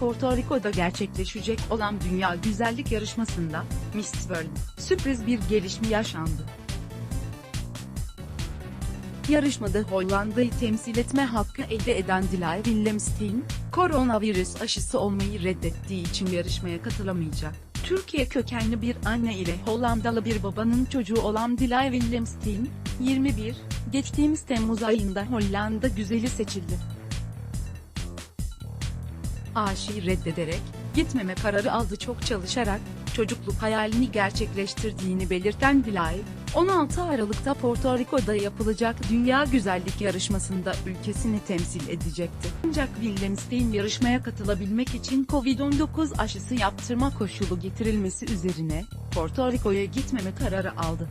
Porto Rico'da gerçekleşecek olan Dünya Güzellik Yarışması'nda, Miss World, sürpriz bir gelişme yaşandı. Yarışmada Hollanda'yı temsil etme hakkı elde eden Dilay Willemsteen, koronavirüs aşısı olmayı reddettiği için yarışmaya katılamayacak. Türkiye kökenli bir anne ile Hollandalı bir babanın çocuğu olan Dilay Willemsteen, 21, geçtiğimiz Temmuz ayında Hollanda güzeli seçildi. Aşıyı reddederek, gitmeme kararı aldı çok çalışarak, çocukluk hayalini gerçekleştirdiğini belirten Dilay, 16 Aralık'ta Porto Rico'da yapılacak Dünya Güzellik Yarışması'nda ülkesini temsil edecekti. Ancak Willemsteen yarışmaya katılabilmek için Covid-19 aşısı yaptırma koşulu getirilmesi üzerine, Porto Rico'ya gitmeme kararı aldı.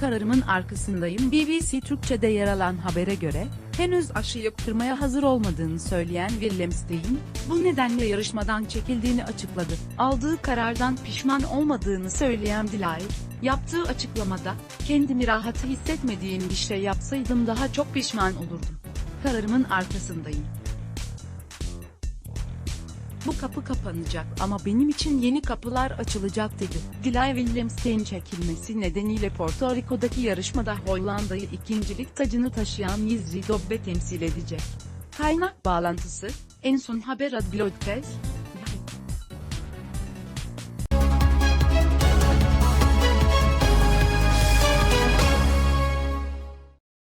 Kararımın arkasındayım BBC Türkçe'de yer alan habere göre, henüz aşı yaptırmaya hazır olmadığını söyleyen Willemsteen, bu nedenle yarışmadan çekildiğini açıkladı. Aldığı karardan pişman olmadığını söyleyen Dilay, yaptığı açıklamada, kendimi rahat hissetmediğim bir şey yapsaydım daha çok pişman olurdum. Kararımın arkasındayım. Bu kapı kapanacak ama benim için yeni kapılar açılacak dedi. Dilay Willemsteen çekilmesi nedeniyle Porto Rico'daki yarışmada Hollanda'yı ikincilik tacını taşıyan Yizri Dobbe temsil edecek. Kaynak bağlantısı, en son haber ad Bloodcast,